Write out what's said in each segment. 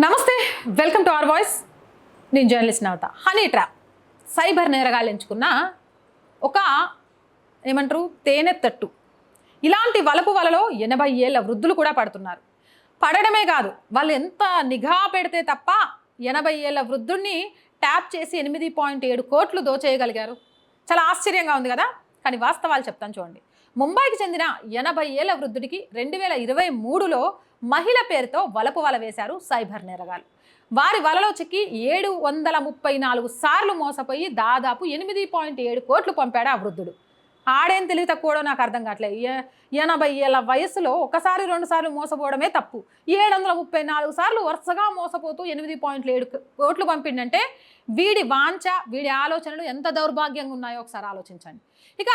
నమస్తే welcome to our voice. నేను journalist Navata. Honey trap. Cyber నేరగాలు ఎంచుకున్న ఒక ఏమంటారు తేనె తట్టు. ఇలాంటి వలపు వలలో ఎనభై ఏళ్ళ వృద్ధులు కూడా పడుతున్నారు. పడడమే కాదు వాళ్ళు ఎంత నిఘా పెడితే తప్ప ఎనభై ఏళ్ళ వృద్ధుడిని ట్యాప్ చేసి ఎనిమిది పాయింట్ ఏడు కోట్లు దోచేయగలిగారు. చాలా ఆశ్చర్యంగా ఉంది కదా? కానీ వాస్తవాలు చెప్తాను చూడండి. ముంబైకి చెందిన ఎనభై ఏళ్ళ వృద్ధుడికి రెండు వేల ఇరవై మూడులో మహిళ పేరుతో వలపు వల వేశారు సైబర్ నేరగాలు వారి వలలో చిక్కి ఏడు వందల ముప్పై నాలుగు సార్లు మోసపోయి దాదాపు ఎనిమిది పాయింట్ ఏడు కోట్లు పంపాడు ఆ వృద్ధుడు. ఆడేం తెలివి తక్కువడో నాకు అర్థం కావట్లేదు. ఎనభై ఏళ్ళ వయసులో ఒకసారి రెండు సార్లు మోసపోవడమే తప్పు. ఏడు వందల ముప్పై నాలుగు సార్లు వరుసగా మోసపోతూ ఎనిమిది పాయింట్లు ఏడు కోట్లు పంపిండంటే వీడి వాంఛ వీడి ఆలోచనలు ఎంత దౌర్భాగ్యంగా ఉన్నాయో ఒకసారి ఆలోచించండి. ఇక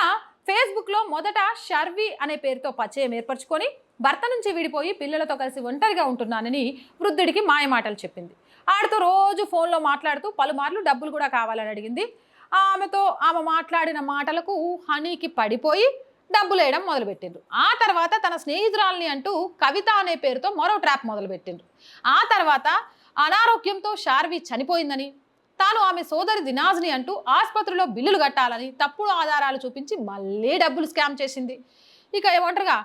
ఫేస్బుక్లో మొదట షర్వి అనే పేరుతో పరిచయం ఏర్పరచుకొని భర్త నుంచి విడిపోయి పిల్లలతో కలిసి ఒంటరిగా ఉంటున్నానని వృద్ధుడికి మాయమాటలు చెప్పింది. ఆడితో రోజు ఫోన్లో మాట్లాడుతూ పలుమార్లు డబ్బులు కూడా కావాలని అడిగింది. ఆమెతో ఆమె మాట్లాడిన మాటలకు హనీకి పడిపోయి డబ్బులు వేయడం మొదలుపెట్టిండ్రు. ఆ తర్వాత తన స్నేహితురాల్ని అంటూ కవిత అనే పేరుతో మరో ట్రాప్ మొదలుపెట్టిండ్రు. ఆ తర్వాత అనారోగ్యంతో షార్వి చనిపోయిందని తాను ఆమె సోదరి దినాజ్ని అంటూ ఆసుపత్రిలో బిల్లులు కట్టాలని తప్పుడు ఆధారాలు చూపించి మళ్ళీ డబ్బులు స్కామ్ చేసింది. ఇక ఏమంటారుగా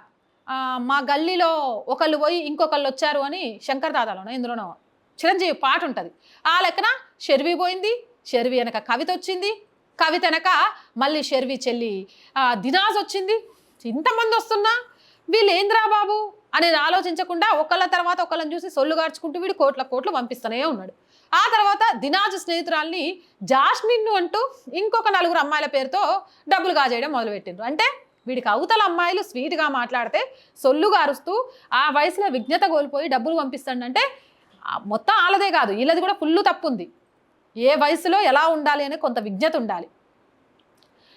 మా గల్లీలో ఒకళ్ళు పోయి ఇంకొకళ్ళు వచ్చారు అని శంకర్ దాదాలోనో ఇందులోనో చిరంజీవి పాట ఉంటుంది. ఆ లెక్కన షెర్వి పోయింది షెర్వి వెనక కవిత వచ్చింది కవిత వెనక మళ్ళీ షెర్వి చెల్లి దినాజ్ వచ్చింది. ఇంతమంది వస్తున్నా వీళ్ళు ఏంద్రా బాబు అనేది ఆలోచించకుండా ఒకళ్ళ తర్వాత ఒకళ్ళని చూసి సొల్లు గార్చుకుంటూ వీడు కోట్ల కోట్లు పంపిస్తూనే ఉన్నాడు. ఆ తర్వాత దినాజ్ స్నేహితురాల్ని జాస్మిన్ను అంటూ ఇంకొక నలుగురు అమ్మాయిల పేరుతో డబ్బులు కాజేయడం మొదలుపెట్టిండ్రు. అంటే వీడికి అవతల అమ్మాయిలు స్వీట్గా మాట్లాడితే సొల్లు గారుస్తూ ఆ వయసులో విజ్ఞత కోల్పోయి డబ్బులు పంపిస్తాడంటే అంటే మొత్తం ఆలదే కాదు వీళ్ళది కూడా ఫుల్ తప్పు ఉంది ఏ వయసులో ఎలా ఉండాలి అనే కొంత విజ్ఞత ఉండాలి.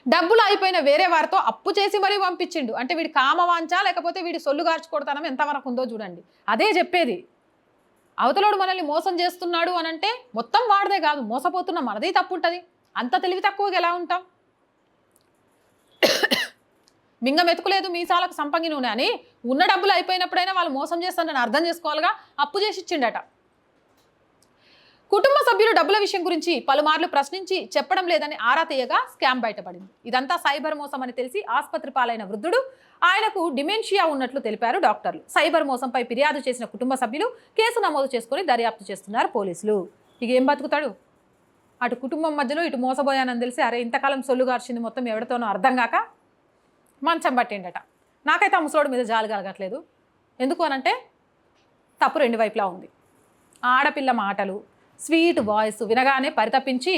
డబ్బులు అయిపోయిన వేరే వారితో అప్పు చేసి మరీ పంపించిండు. అంటే వీడి కామవాంచా లేకపోతే వీడి సొల్లు గార్చుకోవడతనం ఎంతవరకు ఉందో చూడండి. అదే చెప్పేది. అవతలోడు మనల్ని మోసం చేస్తున్నాడు అనంటే మొత్తం వాడదే కాదు మోసపోతున్న మనదే తప్పు ఉంటుంది అంత తెలివి తక్కువగా ఎలా ఉంటాం? మింగం ఎత్తుకులేదు మీసాలకు సంపంగి నూనె అని ఉన్న డబ్బులు అయిపోయినప్పుడైనా వాళ్ళు మోసం చేస్తారని అర్థం చేసుకోవాలిగా అప్పు చేసి ఇచ్చిండట. కుటుంబ సభ్యులు డబ్బుల విషయం గురించి పలుమార్లు ప్రశ్నించి చెప్పడం లేదని ఆరా తీయగా స్కామ్ బయటపడింది. ఇదంతా సైబర్ మోసం అని తెలిసి ఆసుపత్రి పాలైన వృద్ధుడు ఆయనకు డిమెన్షియా ఉన్నట్లు తెలిపారు డాక్టర్లు. సైబర్ మోసంపై ఫిర్యాదు చేసిన కుటుంబ సభ్యులు కేసు నమోదు చేసుకుని దర్యాప్తు చేస్తున్నారు పోలీసులు. ఇక ఏం బతుకుతాడు? అటు కుటుంబం మధ్యలో ఇటు మోసపోయానని తెలిసి అరే ఇంతకాలం సొల్లు గార్చింది మొత్తం ఎవరితోనో అర్థం కాక మంచం పట్టిండట. నాకైతే ఆ ముసలోడి మీద జాలి కలగట్లేదు. ఎందుకు అనంటే తప్పు రెండు వైపులా ఉంది. ఆడపిల్ల మాటలు స్వీట్ వాయిస్ వినగానే పరితపించి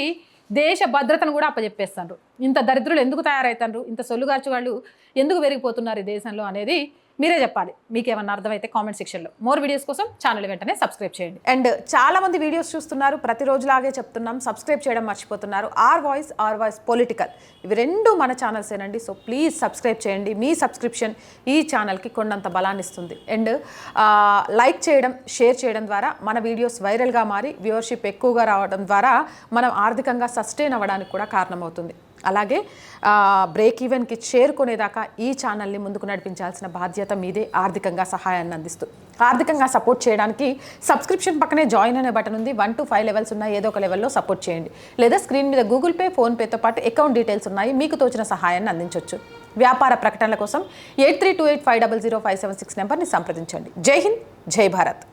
దేశ భద్రతను కూడా అప్పచెప్పేస్తారు ఇంత దరిద్రులు ఎందుకు తయారవుతారు ఇంత సొల్లుగార్చు వాళ్ళు ఎందుకు పెరిగిపోతున్నారు ఈ దేశంలో అనేది మీరే చెప్పాలి. మీకు ఏమన్నా అర్థమైతే కామెంట్ సెక్షన్లో. మోర్ వీడియోస్ కోసం ఛానల్ వెంటనే సబ్స్క్రైబ్ చేయండి. అండ్ చాలా మంది వీడియోస్ చూస్తున్నారు ప్రతిరోజులాగే చెప్తున్నాం సబ్స్క్రైబ్ చేయడం మర్చిపోతున్నారు. R voice R voice political. ఇవి రెండు మన ఛానల్సేనండి సో ప్లీజ్ సబ్స్క్రైబ్ చేయండి. మీ సబ్స్క్రిప్షన్ ఈ ఛానల్కి కొండంత బలాన్ని ఇస్తుంది. అండ్ లైక్ చేయడం షేర్ చేయడం ద్వారా మన వీడియోస్ వైరల్గా మారి వ్యూవర్షిప్ ఎక్కువగా రావడం ద్వారా మనం ఆర్థికంగా సస్టైన్ అవ్వడానికి కూడా కారణమవుతుంది. అలాగే బ్రేక్ ఈవెన్కి చేరుకునేదాకా ఈ ఛానల్ని ముందుకు నడిపించాల్సిన బాధ్యత మీదే ఆర్థికంగా సహాయాన్ని అందిస్తూ. ఆర్థికంగా సపోర్ట్ చేయడానికి సబ్స్క్రిప్షన్ పక్కనే జాయిన్ అనే బటన్ ఉంది. వన్ టు ఫైవ్ లెవెల్స్ ఉన్నాయి. ఏదో ఒక లెవెల్లో సపోర్ట్ చేయండి. లేదా స్క్రీన్ మీద గూగుల్ పే ఫోన్పేతో పాటు అకౌంట్ డీటెయిల్స్ ఉన్నాయి. మీకు తోచిన సహాయాన్ని అందించవచ్చు వ్యాపార ప్రకటనల కోసం eight three two eight five double zero five seven six నెంబర్ని సంప్రదించండి. జై హింద్ జై భారత్.